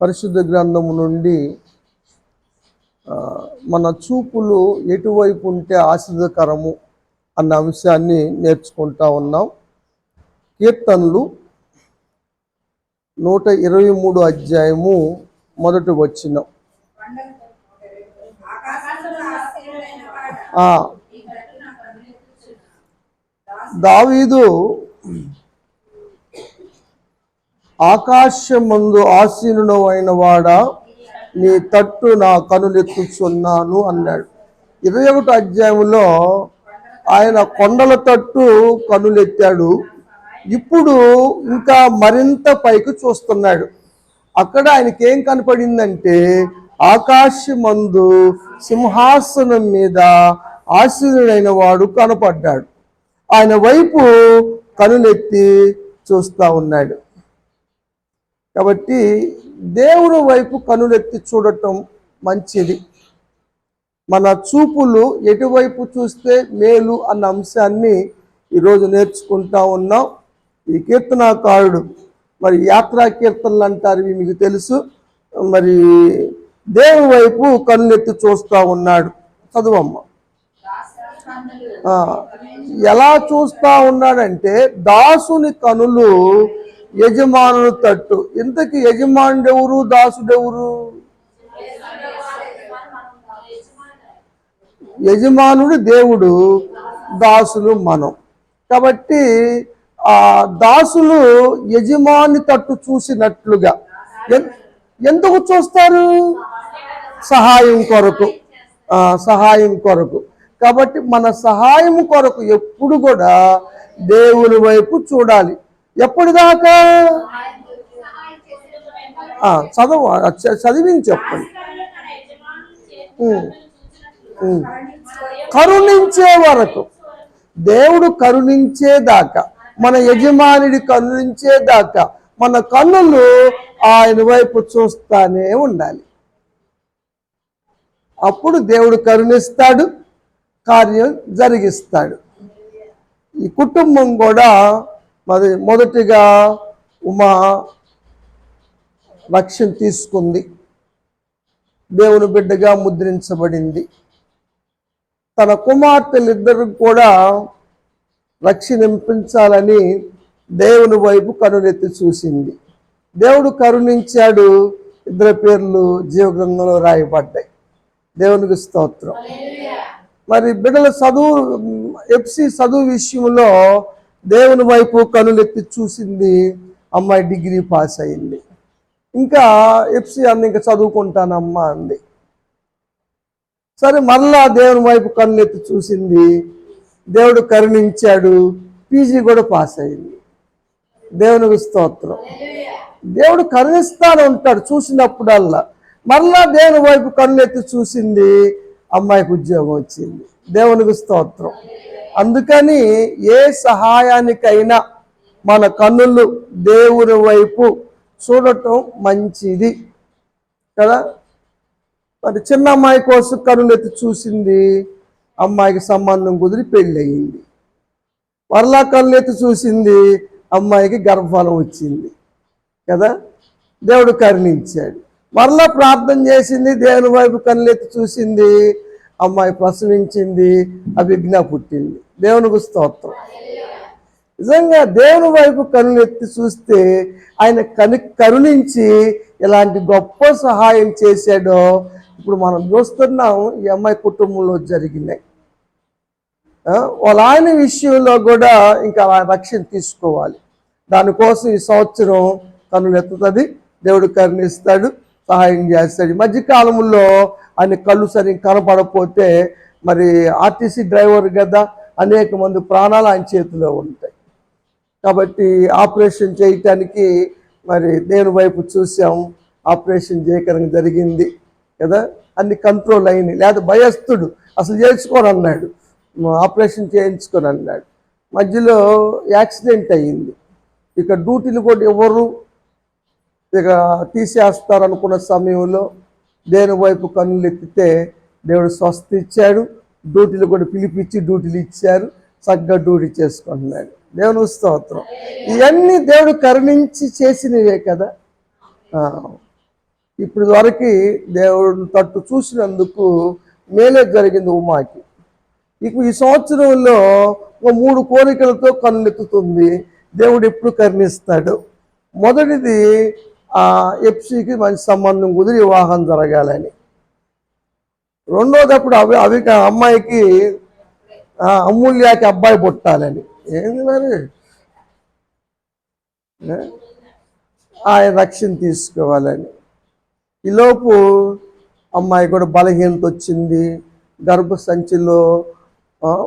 పరిశుద్ధ గ్రంథము నుండి మన చూపులు ఎటువైపు ఉంటే ఆశ్రదకరము అన్న అంశాన్ని నేర్చుకుంటా ఉన్నాం. కీర్తనలు నూట ఇరవై మూడు అధ్యాయము మొదటి వచ్చిన దావీదు ఆకాశమందు ఆసీనుడు అయిన వాడా నీ తట్టు నా కనులెత్తుచున్నాను అన్నాడు. ఇరవై ఒకటి అధ్యాయంలో ఆయన కొండల తట్టు కనులెత్తాడు. ఇప్పుడు ఇంకా మరింత పైకి చూస్తున్నాడు. అక్కడ ఆయనకేం కనపడిందంటే ఆకాశమందు సింహాసనం మీద ఆసీనుడైన వాడు కనపడ్డాడు. ఆయన వైపు కనులెత్తి చూస్తూ ఉన్నాడు. కాబట్టి దేవుని వైపు కనులెత్తి చూడటం మంచిది. మన చూపులు ఎటువైపు చూస్తే మేలు అన్న అంశాన్ని ఈరోజు నేర్చుకుంటా ఉన్నాం. ఈ కీర్తనాకారుడు మరి యాత్రా కీర్తనలు అంటారు ఇవి మీకు తెలుసు. మరి దేవుని వైపు కనులెత్తి చూస్తూ ఉన్నాడు. చదువమ్మ. ఎలా చూస్తూ ఉన్నాడంటే దాసుని కనులు యజమానుని తట్టు. ఇంతకి యజమానుడెవరు? దాసుడెవరు? యజమానుడు దేవుడు దాసులు మనం. కాబట్టి ఆ దాసులు యజమాని తట్టు చూసినట్లుగా ఎన్- ఎందుకు చూస్తారు? సహాయం కొరకు. సహాయం కొరకు. కాబట్టి మన సహాయం కొరకు ఎప్పుడు కూడా దేవుని వైపు చూడాలి. ఎప్పటిదాకా? ఆ, చదవ చదివించి చెప్పండి. కరుణించే వరకు దేవుడు కరుణించేదాకా మన యజమానుడి కరుణించేదాకా మన కన్నులు ఆయన వైపు చూస్తానే ఉండాలి. అప్పుడు దేవుడు కరుణిస్తాడు కార్యం జరిగిస్తాడు. ఈ కుటుంబం కూడా మరి మొదటిగా ఉమా రక్షణ తీసుకుంది. దేవుని బిడ్డగా ముద్రించబడింది. తన కుమార్తెలిద్దరు కూడా రక్షణింపించాలని దేవుని వైపు కనులెత్తి చూసింది. దేవుడు కరుణించాడు. ఇద్దరి పేర్లు జీవగ్రంథంలో రాయబడ్డాయి. దేవునికి స్తోత్రం. మరి బిడ్డల చదువు ఎఫ్సి చదువు విషయంలో దేవుని వైపు కనులెత్తి చూసింది అమ్మాయి డిగ్రీ పాస్ అయింది. ఇంకా ఎఫ్సి అన్న ఇంకా చదువుకుంటానమ్మా అంది. సరే మళ్ళా దేవుని వైపు కన్నులెత్తి చూసింది దేవుడు కరుణించాడు పీజీ కూడా పాస్ అయింది. దేవునికి స్తోత్రం. దేవుడు కరుణిస్తాను ఉంటాడు చూసినప్పుడల్లా. మళ్ళా దేవుని వైపు కన్నులెత్తి చూసింది అమ్మాయికి ఉద్యోగం వచ్చింది. దేవునికి స్తోత్రం. అందుకని ఏ సహాయానికైనా మన కన్నులు దేవుని వైపు చూడటం మంచిది. కదా? మరి చిన్న అమ్మాయి కోసం కనులెత్తి చూసింది అమ్మాయికి సంబంధం కుదిరి పెళ్ళయింది. మరలా ఎత్తి చూసింది అమ్మాయికి గర్భఫలం వచ్చింది. కదా? దేవుడు కరుణించాడు. మరలా ప్రార్థన చేసింది దేవుని వైపు కనులెత్తి చూసింది అమ్మాయి ప్రసవించింది అభిజ్ఞ పుట్టింది. దేవునికి స్తోత్రం. నిజంగా దేవుని వైపు కనులెత్తి చూస్తే ఆయన కను కరుణించి ఇలాంటి గొప్ప సహాయం చేశాడో ఇప్పుడు మనం చూస్తున్నాం ఈ అమ్మాయి కుటుంబంలో జరిగినాయి. ఆ, వాళ్ళ ఆయన విషయంలో కూడా ఇంకా రక్షణ తీసుకోవాలి. దానికోసం ఈ సంవత్సరం కనులెత్తుతుంది దేవుడు కరుణిస్తాడు సహాయం చేస్తాడు. మధ్యకాలంలో ఆయన కళ్ళు సరిగ్గా కనపడకపోతే మరి ఆర్టీసీ డ్రైవర్ కదా అనేక మంది ప్రాణాలు ఆయన చేతిలో ఉంటాయి. కాబట్టి ఆపరేషన్ చేయటానికి మరి నేను వైపు చూసాం ఆపరేషన్ చేయకరంగా జరిగింది కదా అన్ని కంట్రోల్ అయింది లేదా భయస్థుడు అసలు చేసుకోని అన్నాడు. ఆపరేషన్ చేయించుకొని అన్నాడు. మధ్యలో యాక్సిడెంట్ అయ్యింది. ఇక డ్యూటీలు కూడా ఎవరు ఇక తీసేస్తారు అనుకున్న సమయంలో దేని వైపు కన్నులు ఎత్తితే దేవుడు స్వస్థ ఇచ్చాడు డ్యూటీలు కూడా పిలిపించి డ్యూటీలు ఇచ్చారు చక్కగా డ్యూటీ చేసుకుంటున్నాడు. దేవుని స్తోత్రం. ఇవన్నీ దేవుడు కరుణించి చేసినవే కదా. ఇప్పుడు వరకు దేవుడు తట్టు చూసినందుకు మేలే జరిగింది ఉమాకి. ఇక ఈ సంవత్సరంలో ఒక మూడు కోరికలతో కన్నులెత్తుతుంది. దేవుడు ఎప్పుడు కరుణిస్తాడు. మొదటిది ఎఫ్సికి మంచి సంబంధం కుదిరి వివాహం జరగాలని. రెండోదప్పుడు అవి అవి అమ్మాయికి అమూల్యాకి అబ్బాయి పుట్టాలని. ఏంది మరి? ఆయన రక్షణ తీసుకోవాలని. ఈలోపు అమ్మాయి కూడా బలహీనత వచ్చింది. గర్భ సంచిలో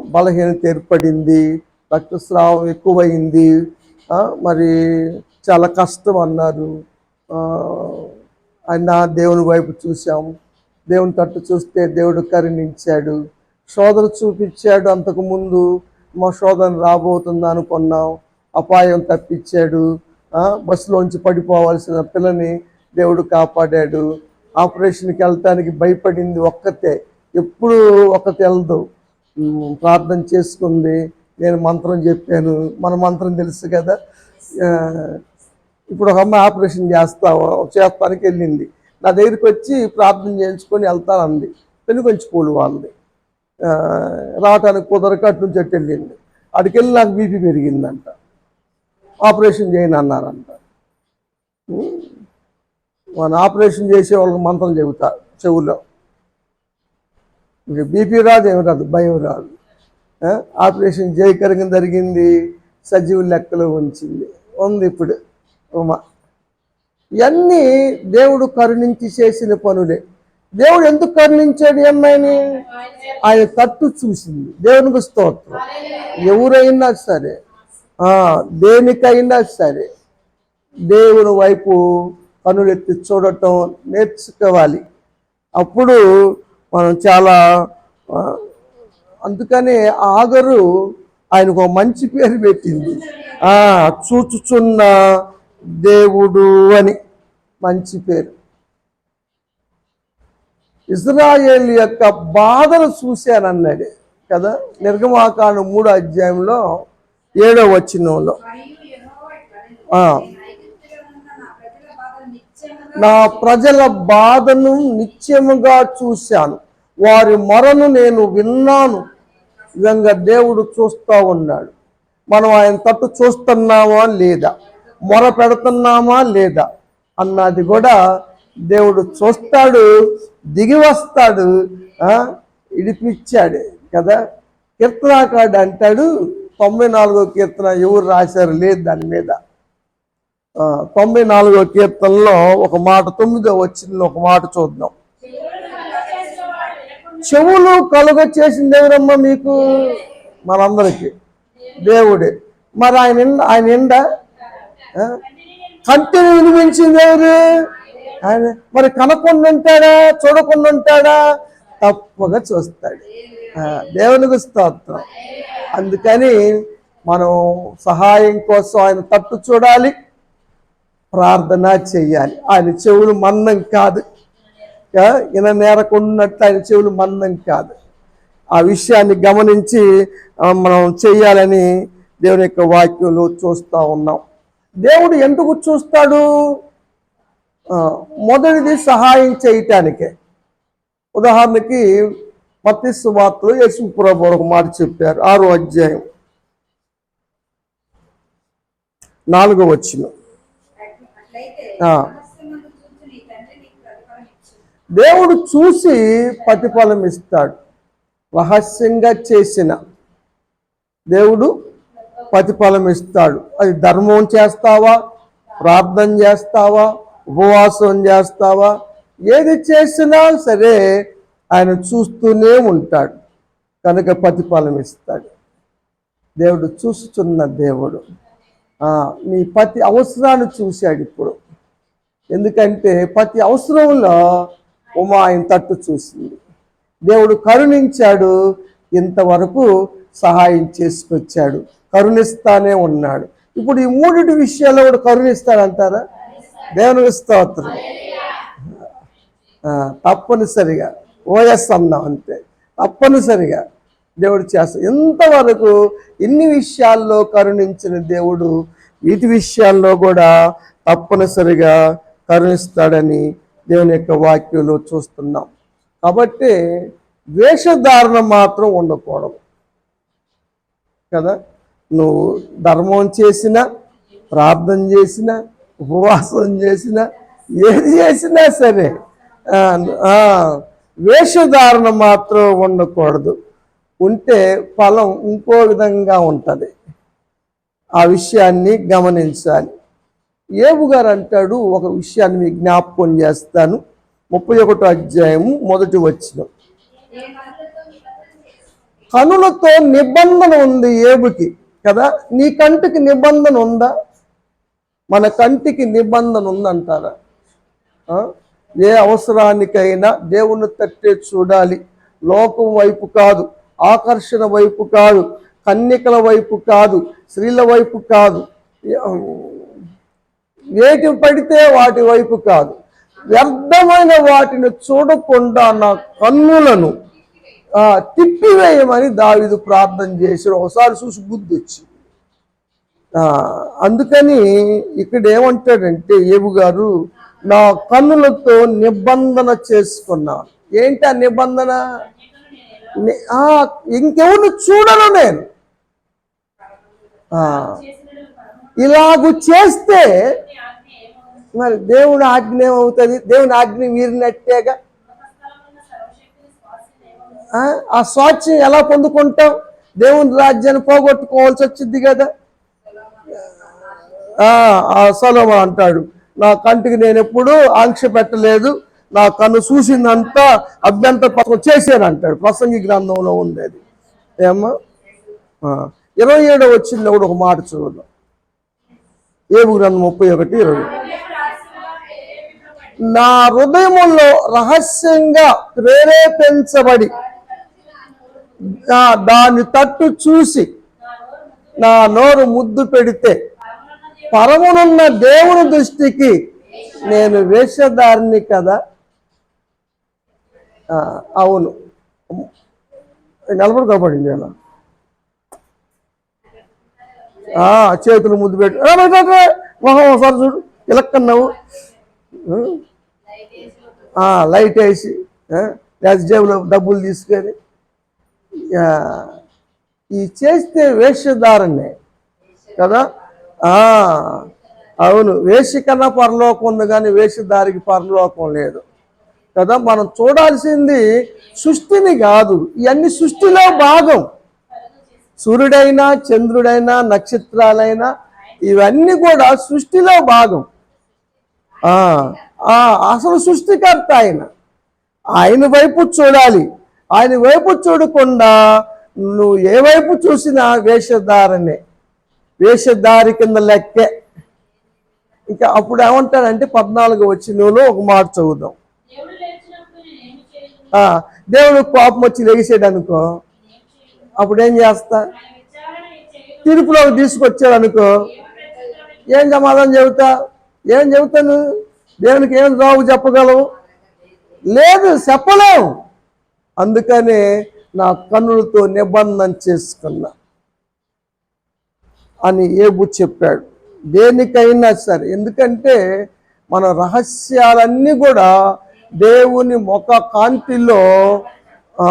బలహీనత ఏర్పడింది. రక్తస్రావం ఎక్కువైంది. మరి చాలా కష్టం అన్నారు. ఆయన దేవుని వైపు చూసాం దేవుని తట్టు చూస్తే దేవుడు కరుణించాడు. శోధన చూపించాడు. అంతకుముందు మా శోధన రాబోతుంది అనుకున్నాం. అపాయం తప్పించాడు. బస్సులోంచి పడిపోవాల్సిన పిల్లని దేవుడు కాపాడాడు. ఆపరేషన్కి వెళ్ళటానికి భయపడింది ఒక్కతే. ఎప్పుడు ఒక్కతే వెళ్దు ప్రార్థన చేసుకుంది. నేను మంత్రం చెప్పాను. మన మంత్రం తెలుసు కదా. ఇప్పుడు ఒక అమ్మాయి ఆపరేషన్ చేస్తావు చేస్తానికి వెళ్ళింది. నా దగ్గరికి వచ్చి ప్రార్థన చేయించుకొని వెళ్తానంది. పెళ్ళి కొంచెం వాళ్ళది రావటానికి కుదరక అటు నుంచి అటు వెళ్ళింది. అటుకి వెళ్ళి నాకు బీపీ పెరిగిందంట. ఆపరేషన్ చేయను అన్నారంట. మన ఆపరేషన్ చేసే వాళ్ళకి మంత్రం చెబుతా చెవులో. ఇంక బీపీ రాదు ఏమి రాదు భయం రాదు. ఆపరేషన్ జయకరంగా జరిగింది. సజీవ లెక్కలో ఉంచింది. ఉంది ఇప్పుడు. ఉమ. ఇవన్నీ దేవుడు కరుణించి చేసిన పనులే. దేవుడు ఎందుకు కరుణించాడు అమ్మాయిని? ఆయన తట్టు చూసింది. దేవునికి స్తోత్రం. ఎవరైనా సరే దేనికైనా సరే దేవుని వైపు కనులెత్తి చూడటం నేర్చుకోవాలి. అప్పుడు మనం చాలా అందుకనే ఆగరు. ఆయనకు మంచి పేరు పెట్టింది. చూచుచున్న దేవుడు అని మంచి పేరు. ఇజ్రాయేల్ యొక్క బాధను చూశానన్నాడు కదా నిర్గమాకాండం మూడో అధ్యాయంలో ఏడో వచ్చినంలో నా ప్రజల బాధను నిత్యముగా చూశాను. వారి మొరను నేను విన్నాను. విధంగా దేవుడు చూస్తూ ఉన్నాడు. మనం ఆయన తట్టు చూస్తున్నామా లేదా? మొర పెడుతున్నామా లేదా అన్నది కూడా దేవుడు చూస్తాడు దిగి వస్తాడు ఇడిపిచ్చాడు కదా. కీర్తనాకాడు అంటాడు తొంభై నాలుగో కీర్తన ఎవరు రాశారు లేదు దాని మీద. తొంభై నాలుగో కీర్తనలో ఒక మాట తొమ్మిదో వచ్చింది ఒక మాట చూద్దాం. చెవులు కలుగ చేసింది ఎవరమ్మా మీకు? మనందరికీ. దేవుడే. మరి ఆయన ఆయన ఎండ? కంటిని వినిపించింది ఎవరు? ఆయన. మరి కనకుండా ఉంటాడా చూడకుండా ఉంటాడా తప్పగా చూస్తాడు దేవునికి స్తోత్రం. అందుకని మనం సహాయం కోసం ఆయన తట్టు చూడాలి. ప్రార్థన చెయ్యాలి ఆయన చెవులు మందం కాదు. ఇన నేరకున్నట్టు ఆయన చెవులు మందం కాదు. ఆ విషయాన్ని గమనించి మనం చేయాలని దేవుని యొక్క వాక్యంలో చూస్తూ ఉన్నాం. దేవుడు ఎందుకు చూస్తాడు? మొదటిది సహాయం చేయటానికే. ఉదాహరణకి మత్తి సువార్తలు యేసు ప్రభు ఒక మాట చెప్పారు ఆరో అధ్యాయం నాలుగో వచ్చిన దేవుడు చూసి ప్రతిఫలం ఇస్తాడు. రహస్యంగా చేసిన దేవుడు ప్రతిఫలం ఇస్తాడు. అది ధర్మం చేస్తావా? ప్రార్థన చేస్తావా? ఉపవాసం చేస్తావా? ఏది చేసినా సరే ఆయన చూస్తూనే ఉంటాడు. కనుక ప్రతిఫలం ఇస్తాడు. దేవుడు చూస్తున్న దేవుడు. నీ ప్రతి అవసరాన్ని చూశాడు ఇప్పుడు. ఎందుకంటే ప్రతి అవసరంలో ఉమా ఆయన తట్టు చూసింది. దేవుడు కరుణించాడు. ఇంతవరకు సహాయం చేసుకొచ్చాడు. కరుణిస్తానే ఉన్నాడు. ఇప్పుడు ఈ మూడిటి విషయాల్లో కూడా కరుణిస్తాడంటారా? దేవుని స్తోత్రం. తప్పనిసరిగా. ఓఎస్ అన్నాం అంతే. తప్పనిసరిగా దేవుడు చేస్తాడు. ఇంతవరకు ఇన్ని విషయాల్లో కరుణించిన దేవుడు వీటి విషయాల్లో కూడా తప్పనిసరిగా కరుణిస్తాడని దేవుని యొక్క వాక్యంలో చూస్తున్నాం. కాబట్టి వేషధారణ మాత్రం ఉండకూడదు. కదా? నువ్వు ధర్మం చేసినా ప్రార్థన చేసినా ఉపవాసం చేసినా ఏది చేసినా సరే వేషధారణ మాత్రం ఉండకూడదు. ఉంటే ఫలం ఇంకో విధంగా ఉంటుంది. ఆ విషయాన్ని గమనించాలి. ఏబు గారు అంటాడు ఒక విషయాన్ని మీకు జ్ఞాపకం చేస్తాను. ముప్పై ఒకటో అధ్యాయము మొదటి వచ్చిన కనులతో నిబంధన ఉంది ఏబుకి. కదా? నీ కంటికి నిబంధన ఉందా? మన కంటికి నిబంధన ఉందంటారా? ఏ అవసరానికైనా దేవుని తట్టే చూడాలి. లోకం వైపు కాదు ఆకర్షణ వైపు కాదు కన్యకల వైపు కాదు స్త్రీల వైపు కాదు. వేటి పడితే వాటి వైపు కాదు. వ్యర్థమైన వాటిని చూడకుండా నా కన్నులను తిప్పివేయమని దావిదు ప్రార్థన చేశాడు. ఒకసారి చూసి బుద్ధి వచ్చి ఆ, అందుకని ఇక్కడ ఏమంటాడంటే ఏబు గారు నా కన్నులతో నిబంధన చేసుకున్నాను. ఏంటి ఆ నిబంధన? ఇంకెవరిని చూడను నేను. ఆ, ఇలాగు చేస్తే మరి దేవుని ఆజ్ఞ ఏమవుతుంది? దేవుని ఆజ్ఞ మీరినట్టేగా ఆ, ఆ స్వాచ్ఛం ఎలా పొందుకుంటాం? దేవుని రాజ్యాన్ని పోగొట్టుకోవాల్సి వచ్చింది కదా. ఆ ఆ అంటాడు. నా కంటికి నేను ఎప్పుడు ఆంక్ష పెట్టలేదు. నా కన్ను చూసిందంతా అభ్యంతర పథకం చేశాను అంటాడు. ప్రసంగి గ్రంథంలో ఉంది అది ఏమ్మా ఇరవై ఏడో వచ్చింది కూడా ఒక మాట చూద్దాం. ఏబు గ్రంథం ముప్పై ఒకటి ఇరవై. నా హృదయములో రహస్యంగా ప్రేరేపించబడి దాని తట్టు చూసి నా నోరు ముద్దు పెడితే పరమునున్న దేవుని దృష్టికి నేను వేషధారిని కదా? అవును. నిలబడి కాబడింది అలా. చేతులు ముద్దు పెట్టి మొహం ఒకసారి చూడు ఇలక్కన్నావు లైట్ వేసి లేదా జేబులో డబ్బులు తీసుకొని ఈ చేస్తే వేషధారణే కదా? అవును. వేష కన్నా పరలోకం ఉంది కానీ వేషధారికి పరలోకం లేదు కదా? మనం చూడాల్సింది సృష్టిని కాదు. ఇవన్నీ సృష్టిలో భాగం. సూర్యుడైనా చంద్రుడైనా నక్షత్రాలైనా ఇవన్నీ కూడా సృష్టిలో భాగం. అసలు సృష్టికర్త ఆయన. ఆయన వైపు చూడాలి. ఆయన వైపు చూడకుండా నువ్వు ఏ వైపు చూసినా వేషధారనే వేషధారి కింద లెక్కే. ఇంకా అప్పుడు ఏమంటాడంటే పద్నాలుగు వచ్చినలో ఒక మాట చదువుదాం. దేవుడు కోపం వచ్చి లేచాడు అనుకో అప్పుడు ఏం చేస్తా? ఆయన తీర్పులోకి తీసుకొచ్చాడు అనుకో ఏం సమాధానం చెబుతా? ఏం చెబుతాను? దేవునికి ఏం రావు చెప్పగలవు? లేదు చెప్పలేవు. అందుకనే నా కన్నులతో నిబంధన చేసుకున్నా అని ఏబు చెప్పాడు. దేనికైనా సరే ఎందుకంటే మన రహస్యాలన్నీ కూడా దేవుని ముఖ కాంతిలో ఆ,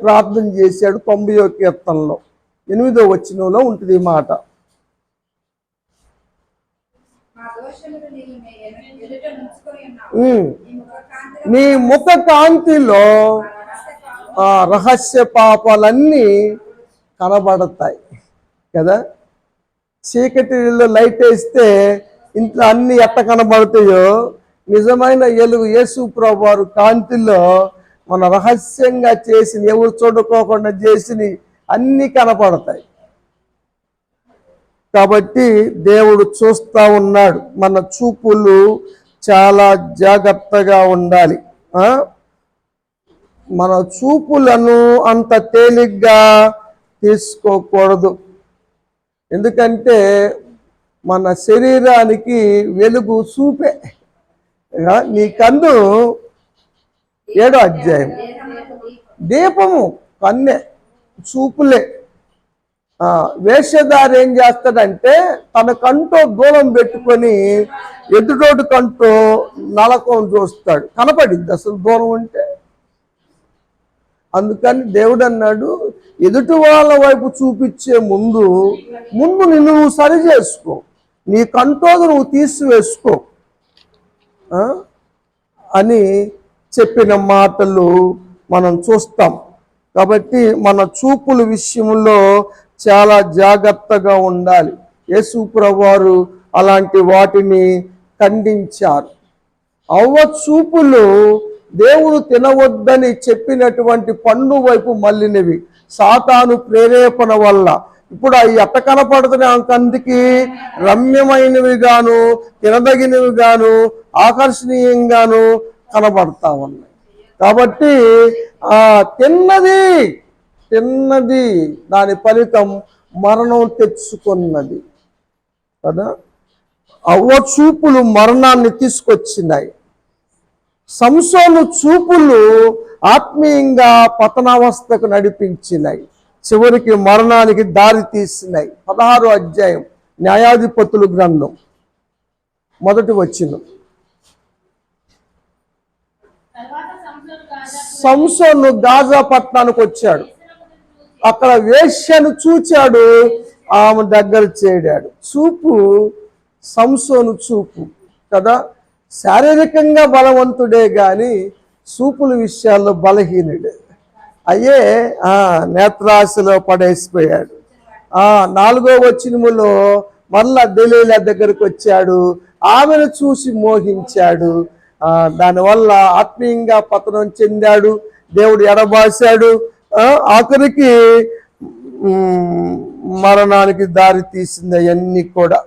ప్రార్థన చేశాడు తొంభయో కీర్తనలో. ఎనిమిదో వచ్చినలో ఉంటుంది ఈ మాట. నీ ముఖ కాంతిలో రహస్య ఆ రహస్య పాపాలన్నీ కనబడతాయి. కదా? చీకటిలో లైట్ వేస్తే ఇంట్లో అన్ని ఎట్ట కనబడతాయో? నిజమైన ఎలుగు యేసు ప్రభువారు కాంతిలో మన రహస్యంగా చేసిన ఎవరు చూడుకోకుండా చేసిన అన్ని కనపడతాయి. కాబట్టి దేవుడు చూస్తా ఉన్నాడు. మన చూపులు చాలా జాగ్రత్తగా ఉండాలి. మన చూపులను అంత తేలిగ్గా తీసుకోకూడదు. ఎందుకంటే మన శరీరానికి వెలుగు చూపే. నీ కన్ను ఏడో అధ్యాయం. దీపము కన్నె చూపులే. వేషధారి ఏం చేస్తాడంటే తన కంటో దూరం పెట్టుకొని ఎదుటోటి కంటో నలకం చూస్తాడు. కనపడింది అసలు దూరం ఉంటే. అందుకని దేవుడు అన్నాడు ఎదుటి వాళ్ళ వైపు చూపించే ముందు ముందు నిన్ను నువ్వు సరి చేసుకో. నీ కంటోదు నువ్వు తీసివేసుకో. అని చెప్పిన మాటలు మనం చూస్తాం. కాబట్టి మన చూపుల విషయంలో చాలా జాగ్రత్తగా ఉండాలి. యేసుప్రవారు అలాంటి వాటిని ఖండించారు. అవ్వ చూపులు దేవుడు తినవద్దని చెప్పినటువంటి పండు వైపు మళ్ళినవి. సాతాను ప్రేరేపణ వల్ల. ఇప్పుడు అవి ఎట్ట కనపడుతున్నాయి కంటికి రమ్యమైనవి గాను తినదగినవి గాను ఆకర్షణీయంగాను కనబడతా ఉన్నాయి. కాబట్టి ఆ తిన్నది తిన్నది దాని ఫలితం మరణం తెచ్చుకున్నది. కదా? అవ్వ చూపులు మరణాన్ని తీసుకొచ్చినాయి. సంసోను చూపులు ఆత్మీయంగా పతనావస్థకు నడిపించినాయి. చివరికి మరణానికి దారి తీసినాయి. పదహారు అధ్యాయం న్యాయాధిపతులు గ్రంథం. మొదటి వచ్చిన సంసోను గాజా పట్టణానికి వచ్చాడు. అక్కడ వేష్యను చూచాడు ఆమె దగ్గర చేరాడు. చూపు సంసోను చూపు కదా? శారీరకంగా బలవంతుడే కానీ చూపుల విషయాల్లో బలహీనుడే. అయ్యే నేత్రాశలో పడేసిపోయాడు. ఆ నాలుగో వచ్చినములో మళ్ళా దలీల దగ్గరకు వచ్చాడు. ఆమెను చూసి మోహించాడు. దానివల్ల ఆత్మీయంగా పతనం చెందాడు. దేవుడు ఎడబాశాడు ఆఖరికి మరణానికి దారి తీసింది అవన్నీ కూడా.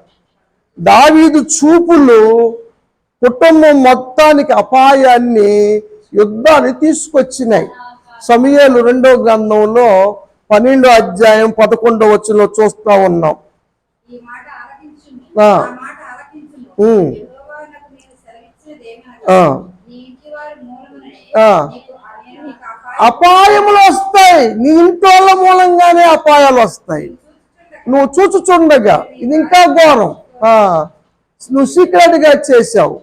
దావీదు చూపులు కుటుంబం మొత్తానికి అపాయాన్ని యుద్ధాన్ని తీసుకొచ్చినాయి. సమయాలు రెండో గ్రంథంలో పన్నెండో అధ్యాయం పదకొండో వచ్చులో చూస్తా ఉన్నాం. ఆ. అపాయములు వస్తాయి. నీ ఇంటోళ్ళ మూలంగానే అపాయాలు వస్తాయి. నువ్వు చూచుచుండగా ఇది ఇంకా ఘోరం. ఆ, నువ్వు సీక్రెట్గా చేసావు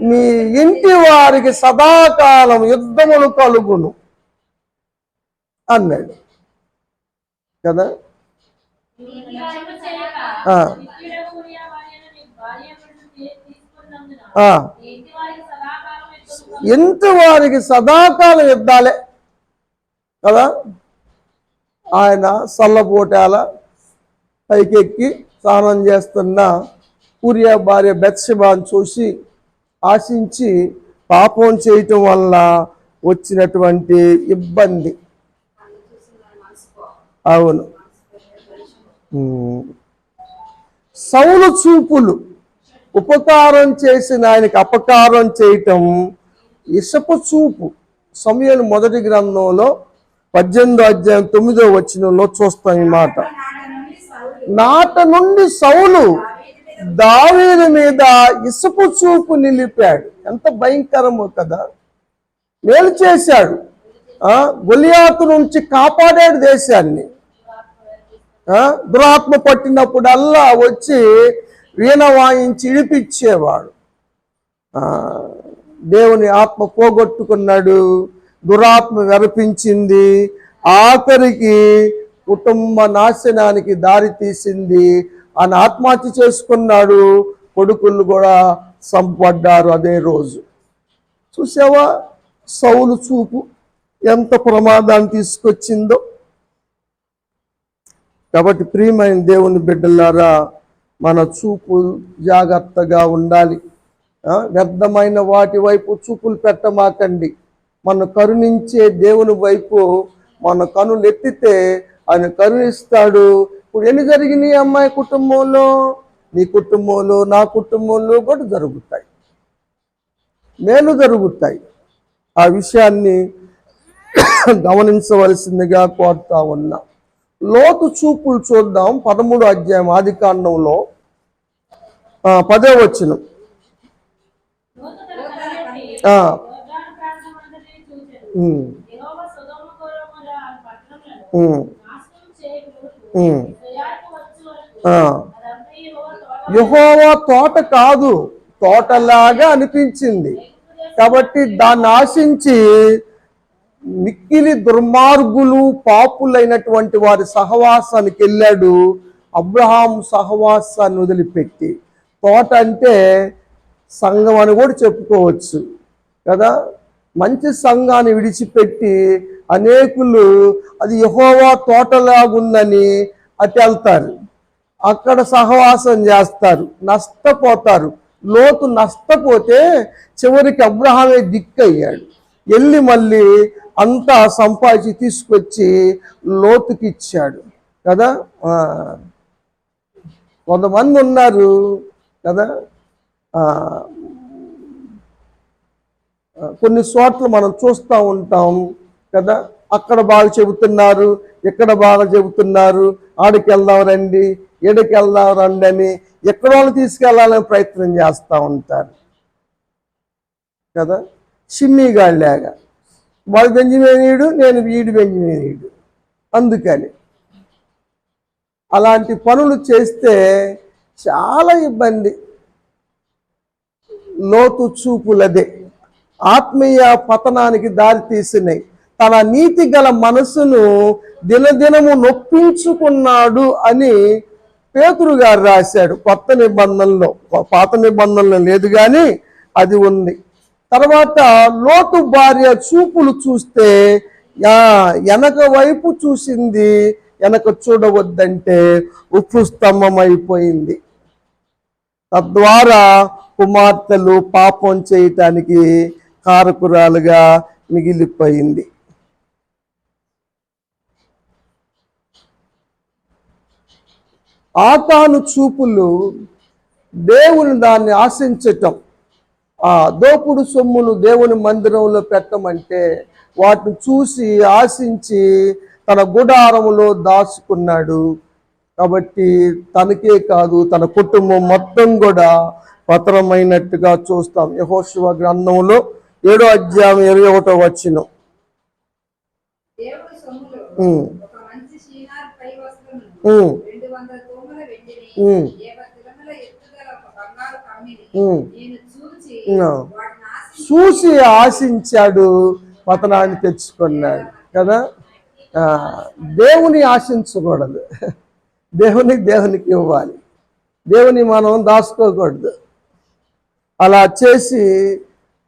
నీ ఇంటి వారికి సదాకాలం యుద్ధములు కలుగును. అన్నాడు. కదా? ఎంత వారికి సదాకాలం ఎత్తుకుగా యుద్ధాలే కదా? ఆయన సల్లపోటాల పైకెక్కి స్నానం చేస్తున్న పూర్య భార్య బెత్షబాను చూసి ఆశించి పాపం చేయటం వల్ల వచ్చినటువంటి ఇబ్బంది. అవును. సౌలు చూపులు. ఉపకారం చేసిన ఆయనకి అపకారం చేయటం ఇసపు చూపు. సమయాలు మొదటి గ్రంథంలో పద్దెనిమిదో అధ్యాయం తొమ్మిదో వచనంలో చూస్తాం ఈ మాట. నాట నుండి సౌలు దావీదు మీద ఇసుపు చూపు నిలిపాడు. ఎంత భయంకరమో కదా. మేలు చేశాడు. గులియాతు గొలియాతు నుంచి కాపాడాడు దేశాన్ని. దురాత్మ పట్టినప్పుడల్లా వచ్చి వీణ వాయించి ఇడిపించేవాడు దేవుని ఆత్మ పోగొట్టుకున్నాడు దురాత్మ వెరపించింది ఆఖరికి కుటుంబ నాశనానికి దారి తీసింది ఆయన ఆత్మహత్య చేసుకున్నాడు. కొడుకులు కూడా సంపడ్డారు అదే రోజు. చూసావా? సౌలు చూపు ఎంత ప్రమాదాన్ని తీసుకొచ్చిందో. కాబట్టి ప్రియమైన దేవుని బిడ్డలారా మన చూపు జాగ్రత్తగా ఉండాలి. వ్యర్థమైన వాటి వైపు చూపులు పెట్టమాకండి. మన కరుణించే దేవుని వైపు మన కనులు ఎత్తితే ఆయన కరుణిస్తాడు. ఇప్పుడు ఎన్ని జరిగినాయి అమ్మాయి కుటుంబంలో? నీ కుటుంబంలో నా కుటుంబంలో కూడా జరుగుతాయి. మేలు జరుగుతాయి. ఆ విషయాన్ని గమనించవలసిందిగా కోరుతా ఉన్నా. లోతు చూపులు చూద్దాం పదమూడు అధ్యాయం ఆది కాండంలో. పదే వచ్చిన యహోవా తోట కాదు తోటలాగా అనిపించింది. కాబట్టి దాన్ని ఆశించి మిక్కిలి దుర్మార్గులు పాపులైనటువంటి వారి సహవాసానికి వెళ్ళాడు. అబ్రహాం సహవాసాన్ని వదిలిపెట్టి తోట అంటే సంఘం అని కూడా చెప్పుకోవచ్చు కదా? మంచి సంఘాన్ని విడిచిపెట్టి అనేకులు అది యహోవా తోటలాగుందని అటు వెళ్తారు అక్కడ సహవాసం చేస్తారు నష్టపోతారు. లోతు నష్టపోతే చివరికి అబ్రహామే దిక్కయ్యాడు. వెళ్ళి మళ్ళీ అంతా సంపాదించి తీసుకొచ్చి లోతుకి ఇచ్చాడు. కదా? కొంతమంది ఉన్నారు. కదా? కొన్ని చోట్ల మనం చూస్తూ ఉంటాం. కదా? అక్కడ బాగా చెబుతున్నారు ఇక్కడ బాగా చెబుతున్నారు. ఆడికి వెళ్దాం రండి ఈడికి వెళ్దాం రండి అని ఎక్కడ వాళ్ళు తీసుకెళ్ళాలని ప్రయత్నం చేస్తూ ఉంటారు. కదా? షిమ్మిగాళ్ళలాగా వాడు బెంజమేనీయుడు నేను వీడు బెంజమేనీయుడు అందుకని అలాంటి పనులు చేస్తే చాలా ఇబ్బంది. లోతు చూపులదే. ఆత్మీయ పతనానికి దారి తీసినాయి. తన నీతి గల మనసును దినదినము నొప్పించుకున్నాడు అని పేతురు గారు రాశాడు. కొత్త నిబంధనలో పాత నిబంధనలో లేదు కానీ అది ఉంది. తర్వాత లోతు భార్య చూపులు చూస్తే యా వెనక వైపు చూసింది వెనక చూడవద్దంటే ఉప్పు స్తంభమైపోయింది. అయిపోయింది తద్వారా కుమార్తెలు పాపం చేయటానికి కారకురాలుగా మిగిలిపోయింది. ఆతాను చూపులు దేవుని దాన్ని ఆశించటం. ఆ దోపుడు సొమ్మును దేవుని మందిరంలో పెట్టమంటే వాటిని చూసి ఆశించి తన గుడారములో దాచుకున్నాడు. కాబట్టి తనకే కాదు తన కుటుంబం మొత్తం కూడా పతనమైనట్టుగా చూస్తాం. యహోశివ గ్రంథంలో ఏడో అధ్యాయం ఇరవై ఒకటో వచ్చిన. నేను చూసి ఆశించాడు పతనాన్ని తెచ్చుకున్నాడు కదా? దేవుని ఆశించకూడదు. దేవుని దేవునికి ఇవ్వాలి. దేవుని మనం దాచుకోకూడదు. అలా చేసి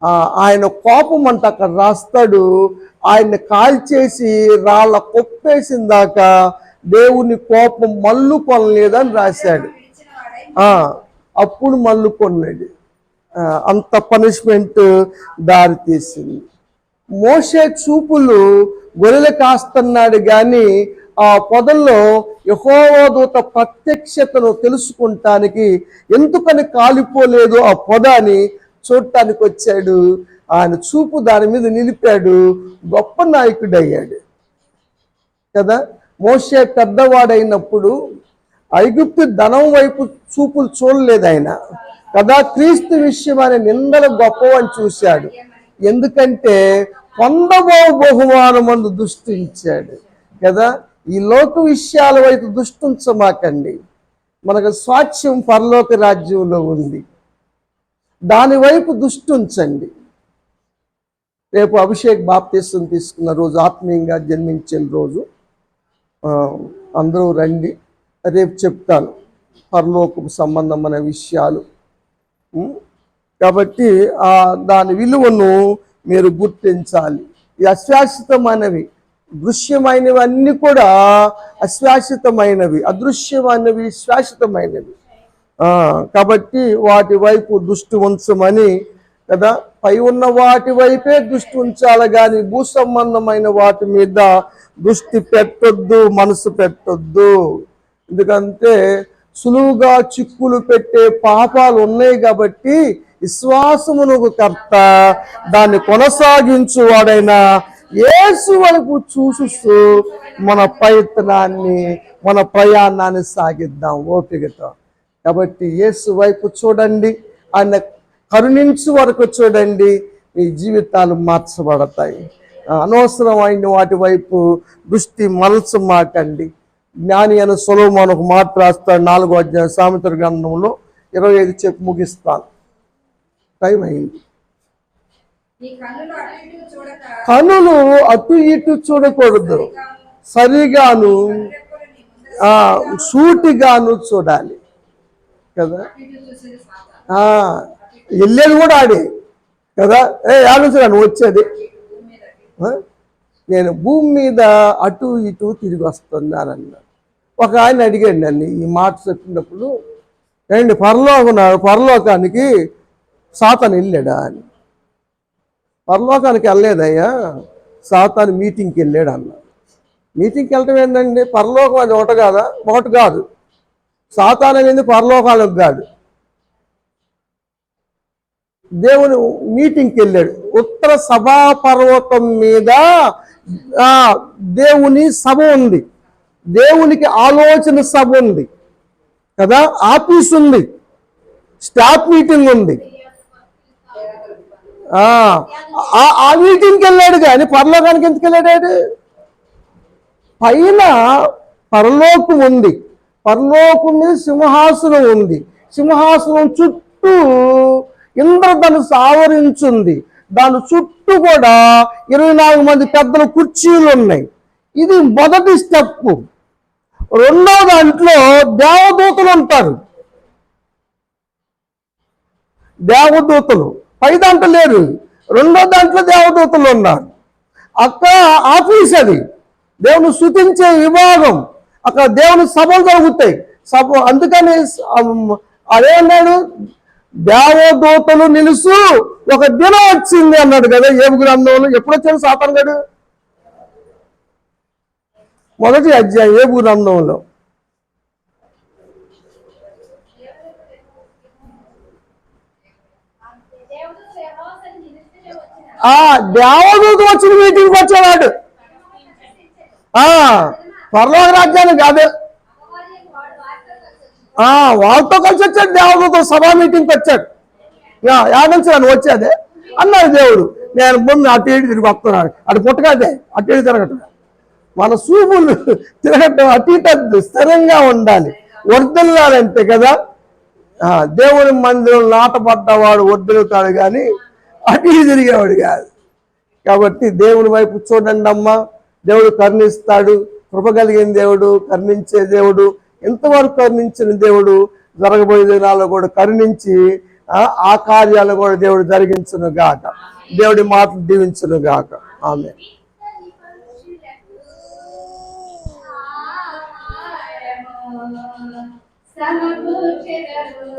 ఆ, ఆయన కోపం అంట అక్కడ రాస్తాడు. ఆయన్ని కాల్చేసి రాళ్ళ కొప్పేసిన దాకా దేవుని కోపం మల్లు కొనలేదని రాశాడు. అప్పుడు మళ్ళీ కొన్నాడు. ఆ, అంత పనిష్మెంట్ దారితీసింది మోసే చూపులు గొర్రెలు కాస్తున్నాడు కానీ ఆ పొదల్లో యహోవదూత ప్రత్యక్షతను తెలుసుకుంటానికి ఎందుకని కాలిపోలేదు ఆ పొద అని చూడటానికి వచ్చాడు. ఆయన చూపు దాని మీద నిలిపాడు. గొప్ప నాయకుడయ్యాడు. కదా? మోసే పెద్దవాడైనప్పుడు ఐగుప్తు ధనం వైపు చూపులు చూడలేదు ఆయన. కదా క్రీస్తు విషయం అనే నిందలు గొప్పవని చూశాడు. ఎందుకంటే పొందబో బహుమానమందు దృష్టి దుష్టించాడు. కదా ఈ లోక విషయాల వైపు దుష్టించమాకండి. మనకు స్వాచ్ఛ్యం పరలోక రాజ్యంలో ఉంది. దానివైపు దుష్టించండి. ఉంచండి రేపు అభిషేక్ బాప్తీసం తీసుకున్న రోజు ఆత్మీయంగా జన్మించిన రోజు అందరూ రండి. రేపు చెప్తాను పరలోకపు సంబంధమైన విషయాలు. కాబట్టి దాని విలువను మీరు గుర్తించాలి. ఈ అశాశ్వతమైనవి దృశ్యమైనవి అన్నీ కూడా అశాశ్వతమైనవి అదృశ్యమైనవి శాశ్వతమైనవి. కాబట్టి వాటి వైపు దృష్టి ఉంచమని కదా? పై ఉన్న వాటి వైపే దృష్టి ఉంచాలి కానీ భూ సంబంధమైన వాటి మీద దృష్టి పెట్టొద్దు మనసు పెట్టొద్దు. ఎందుకంటే సులువుగా చిక్కులు పెట్టే పాపాలు ఉన్నాయి కాబట్టి విశ్వాసమునకు కర్త. దాన్ని కొనసాగించు వాడైనా యేసు వైపు చూస్తూ మన ప్రయత్నాన్ని మన ప్రయాణాన్ని సాగిద్దాం ఓపికతో. కాబట్టి యేసు వైపు చూడండి ఆయన కరుణించు వరకు చూడండి మీ జీవితాలు మార్చబడతాయి. అనవసరమైన వాటి వైపు దృష్టి మలచమాకండి. జ్ఞాని అని సులభం ఒక మాట రాస్తాడు నాలుగో అధ్యాయ సామెతల గ్రంథంలో. ఇరవై ఐదు చెప్పి ముగిస్తాను. టైం అయింది. కనులు అటు ఇటు చూడకూడదు. సరిగాను సూటిగాను చూడాలి. కదా? వెళ్ళేది కూడా ఆడే. కదా? ఏ ఆలోచన వచ్చేది? నేను భూమి మీద అటు ఇటు తిరిగి వస్తున్నాను అన్నాడు ఒక ఆయన అడిగాడు నన్ను ఈ మాట చెప్పినప్పుడు ఏంటి పరలోకం పరలోకానికి సాతాను వెళ్ళాడా అని. పరలోకానికి వెళ్ళలేదయ్యా సాతాను మీటింగ్కి వెళ్ళాడు అన్నాడు. మీటింగ్కి వెళ్ళటం ఏంటండి పరలోకం అది ఒకటి కాదా? ఒకటి కాదు. సాతాను అనేది పరలోకాలకు కాదు. దేవుని మీటింగ్కి వెళ్ళాడు. ఉత్తర సభా పర్వతం మీద దేవుని సభ ఉంది. దేవునికి ఆలోచన సభ ఉంది. కదా? ఆఫీస్ ఉంది. స్టాఫ్ మీటింగ్ ఉంది. ఆ, ఆ- మీటింగ్కి వెళ్ళాడు కానీ పరలోకానికి ఎందుకు వెళ్ళాడు పైన పరలోకం ఉంది. పరలోకం మీద సింహాసనం ఉంది. సింహాసనం చుట్టూ ఇంద్రధనుసు ఆవరించుంది. దాని చుట్టూ కూడా ఇరవై నాలుగు మంది పెద్దల కుర్చీలు ఉన్నాయి. ఇది మొదటి స్టెప్. రెండో దాంట్లో దేవదూతలు ఉంటారు. దేవదూతలు. పై దాంట్లో లేరు. రెండో దాంట్లో దేవదూతలు ఉన్నారు. అక్కడ ఆఫీస్ అది. దేవుని స్థుతించే విభాగం. అక్కడ దేవుని సభలు జరుగుతాయి. సభ అందుకని స- అదేమన్నాడు దేవదూతలు నిలుసు ఒక దినం వచ్చింది అన్నాడు కదా ఏమి గ్రంథంలో. ఎప్పుడు వచ్చాడు సాతాన్ గడు? మొదటి అధ్యాయం ఏబు గ్రంథంలో. వచ్చిన ఆ దేవదూత వచ్చిన మీటింగ్కి వచ్చేవాడు. ఆ పరలోక రాజ్యాన్ని కాదు అమ్మవారికి వాడు వార్తలు కలిసి ఆ వాళ్ళతో కలిసి వచ్చాడు దేవదూత సభా మీటింగ్కి వచ్చాడు. యా యాడ నుంచి నన్ను వచ్చేదే అన్నాడు దేవుడు. నేను ముందు అటు ఇటు తిరిగి వస్తున్నాను. అటు పుట్టకదే అటు ఇటు తిరగటం. మన సూపులు తిరగటం అటు ఇటు స్థిరంగా ఉండాలి. వర్దిల్లాలంతే కదా? ఆ, దేవుని మందిరం నాటపడ్డవాడు వర్దిలుతాడు కానీ అటు ఇటు తిరిగేవాడు కాదు. కాబట్టి దేవుని వైపు చూడండి అమ్మా దేవుడు కరుణిస్తాడు. కృప కలిగిన దేవుడు కరుణించే దేవుడు. ఎంతవరకు కరుణించిన దేవుడు జరగబోయే దినాల్లో కూడా కరుణించి ఆ, ఆ కార్యాలు కూడా దేవుడు జరిగించును గాక దేవుడి మాటలు దీవించును గాక ఆమె సమకూర్చెదరు